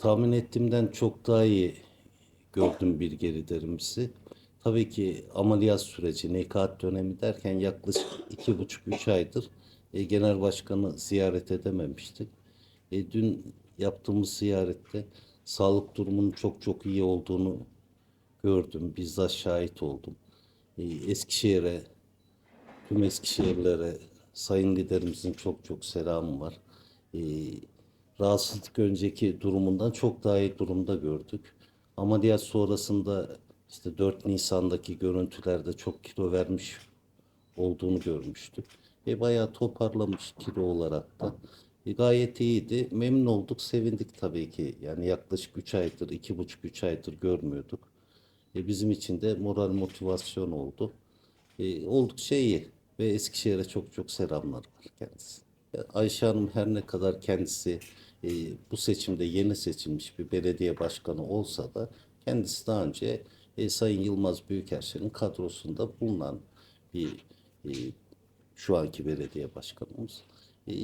tahmin ettiğimden çok daha iyi gördüm bir gerilerimizi. Tabii ki ameliyat süreci, nekaat dönemi derken yaklaşık iki buçuk üç aydır e, genel başkanı ziyaret edememiştik. E, dün yaptığımız ziyarette sağlık durumunun çok çok iyi olduğunu gördüm. Bizzat şahit oldum. E, Eskişehir'e, tüm Eskişehirlere sayın liderimizin çok çok selamı var. E, rahatsızlık önceki durumundan çok daha iyi durumda gördük. Ameliyat sonrasında işte 4 Nisan'daki görüntülerde çok kilo vermiş olduğunu görmüştük. E, bayağı toparlamış kilo olarak da. E, gayet iyiydi. Memnun olduk, sevindik tabii ki. Yani yaklaşık 3 aydır, 2,5-3 aydır görmüyorduk. E, bizim için de moral motivasyon oldu. E, oldukça iyi ve Eskişehir'e çok çok selamlar var kendisi. Ya Ayşe Hanım her ne kadar kendisi e, bu seçimde yeni seçilmiş bir belediye başkanı olsa da kendisi daha önce e, Sayın Yılmaz Büyükerşen'in kadrosunda bulunan bir e, şu anki belediye başkanımız. E,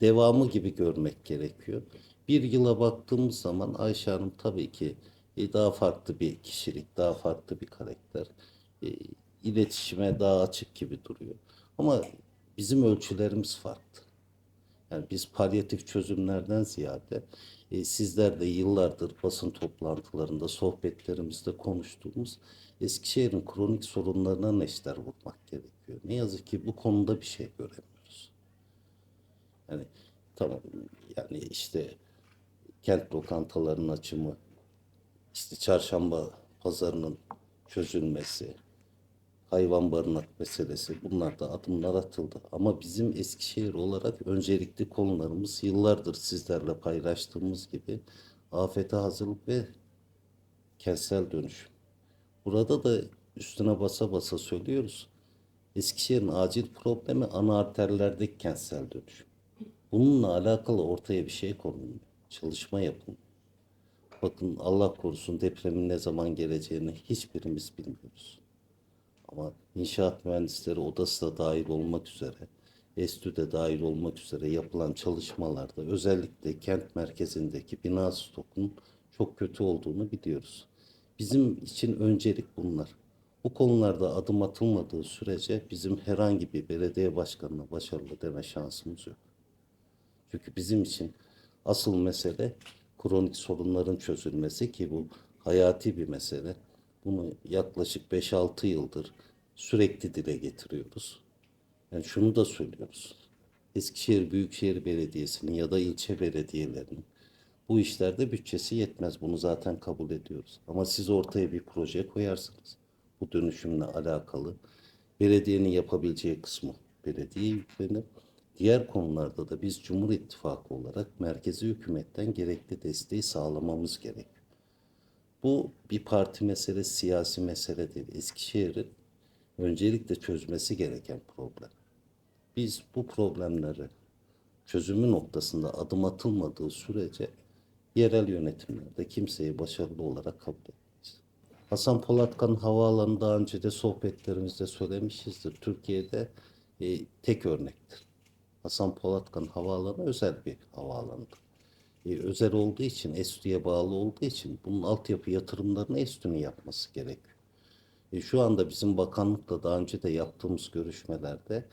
devamı gibi görmek gerekiyor. Bir yıla baktığımız zaman Ayşe Hanım tabii ki e, daha farklı bir kişilik, daha farklı bir karakter. E, iletişime daha açık gibi duruyor. Ama bizim ölçülerimiz farklı. Yani biz palyatif çözümlerden ziyade e, sizler de yıllardır basın toplantılarında, sohbetlerimizde konuştuğumuz Eskişehir'in kronik sorunlarına neşter vurmak gerekiyor. Ne yazık ki bu konuda bir şey göremiyoruz. Yani tamam yani işte kent lokantalarının açımı, işte çarşamba pazarının çözülmesi, hayvan barınak meselesi bunlar da adımlar atıldı. Ama bizim Eskişehir olarak öncelikli konularımız yıllardır sizlerle paylaştığımız gibi afete hazırlık ve kentsel dönüşüm. Burada da üstüne basa basa söylüyoruz. Eskişehir'in acil problemi ana arterlerdeki kentsel dönüşüm. Bununla alakalı ortaya bir şey konulmuyor. Çalışma yapılmıyor. Bakın Allah korusun depremin ne zaman geleceğini hiçbirimiz bilmiyoruz. Ama inşaat mühendisleri odası da dahil olmak üzere, ESTÜ de dahil olmak üzere yapılan çalışmalarda özellikle kent merkezindeki bina stokunun çok kötü olduğunu biliyoruz. Bizim için öncelik bunlar. Bu konularda adım atılmadığı sürece bizim herhangi bir belediye başkanına başarılı deme şansımız yok. Çünkü bizim için asıl mesele kronik sorunların çözülmesi ki bu hayati bir mesele. Bunu yaklaşık 5-6 yıldır sürekli dile getiriyoruz. Yani şunu da söylüyoruz. Eskişehir Büyükşehir Belediyesi'nin ya da ilçe belediyelerinin bu işlerde bütçesi yetmez. Bunu zaten kabul ediyoruz. Ama siz ortaya bir proje koyarsınız. Bu dönüşümle alakalı belediyenin yapabileceği kısmı belediye yüklenir. Diğer konularda da biz Cumhur İttifakı olarak merkezi hükümetten gerekli desteği sağlamamız gerekiyor. Bu bir parti meselesi, siyasi mesele değil. Eskişehir'in öncelikle çözmesi gereken problem. Biz bu problemleri çözümü noktasında adım atılmadığı sürece yerel yönetimlerde kimseyi başarılı olarak kabul etmeyiz. Hasan Polatkan Havaalanı daha önce de sohbetlerimizde söylemişizdir. Türkiye'de e, tek örnektir. Hasan Polatkan Havaalanı özel bir havaalanıdır. Özel olduğu için, ESTÜ'ye bağlı olduğu için bunun altyapı yatırımlarını ESTÜ'nün yapması gerekiyor. E, şu anda bizim bakanlıkla daha önce de yaptığımız görüşmelerde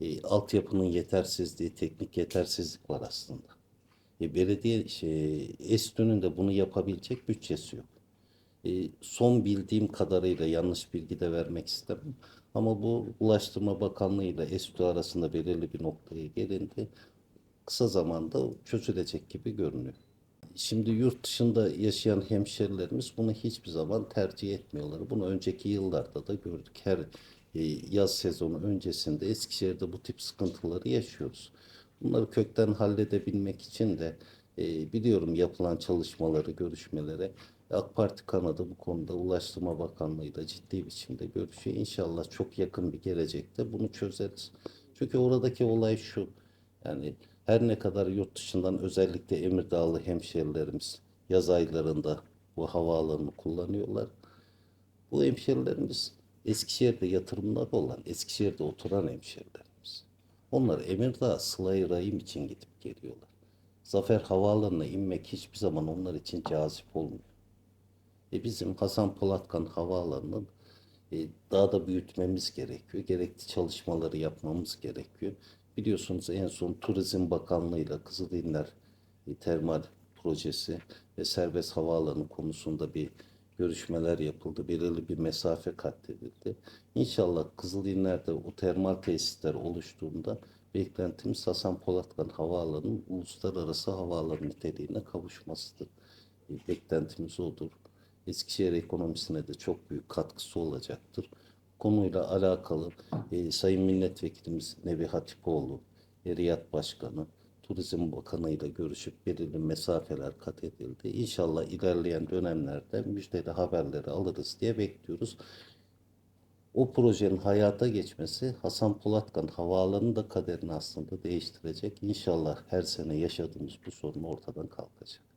e, altyapının yetersizliği, teknik yetersizlik var aslında. E, belediye şey, ESTÜ'nün de bunu yapabilecek bütçesi yok. E, son bildiğim kadarıyla yanlış bilgi de vermek istemem. Ama bu Ulaştırma Bakanlığı ile ESTÜ arasında belirli bir noktaya gelindi. Kısa zamanda çözülecek gibi görünüyor. Şimdi yurt dışında yaşayan hemşerilerimiz bunu hiçbir zaman tercih etmiyorlar. Bunu önceki yıllarda da gördük. Her e, yaz sezonu öncesinde Eskişehir'de bu tip sıkıntıları yaşıyoruz. Bunları kökten halledebilmek için de e, biliyorum yapılan çalışmaları, görüşmelere AK Parti kanadı bu konuda Ulaştırma Bakanlığı da ciddi biçimde görüşüyor. İnşallah çok yakın bir gelecekte bunu çözeriz. Çünkü oradaki olay şu. Yani her ne kadar yurt dışından özellikle Emirdağlı hemşerilerimiz yaz aylarında bu havaalanını kullanıyorlar. Bu hemşerilerimiz Eskişehir'de yatırımları olan, Eskişehir'de oturan hemşerilerimiz. Onlar Emirdağ Sıla-i Rahim için gidip geliyorlar. Zafer Havaalanı'na inmek hiçbir zaman onlar için cazip olmuyor. E bizim Hasan Polatkan Havaalanı'nı e, daha da büyütmemiz gerekiyor. Gerekli çalışmaları yapmamız gerekiyor. Biliyorsunuz en son Turizm Bakanlığı'yla Kızılderililer e, termal projesi ve serbest havaalanı konusunda bir görüşmeler yapıldı. Belirli bir mesafe katledildi. İnşallah Kızılderililer'de o termal tesisler oluştuğunda beklentimiz Hasan Polatkan Havaalanı'nın uluslararası havaalanı niteliğine kavuşmasıdır. E, Beklentimiz odur. Eskişehir ekonomisine de çok büyük katkısı olacaktır. Konuyla alakalı e, Sayın Milletvekilimiz Nebi Hatipoğlu, Eriyat Başkanı, Turizm Bakanı ile görüşüp belirli mesafeler kat edildi. İnşallah ilerleyen dönemlerde müjdeli haberleri alırız diye bekliyoruz. O projenin hayata geçmesi Hasan Polatkan Havaalanı da kaderini aslında değiştirecek. İnşallah her sene yaşadığımız bu sorun ortadan kalkacak.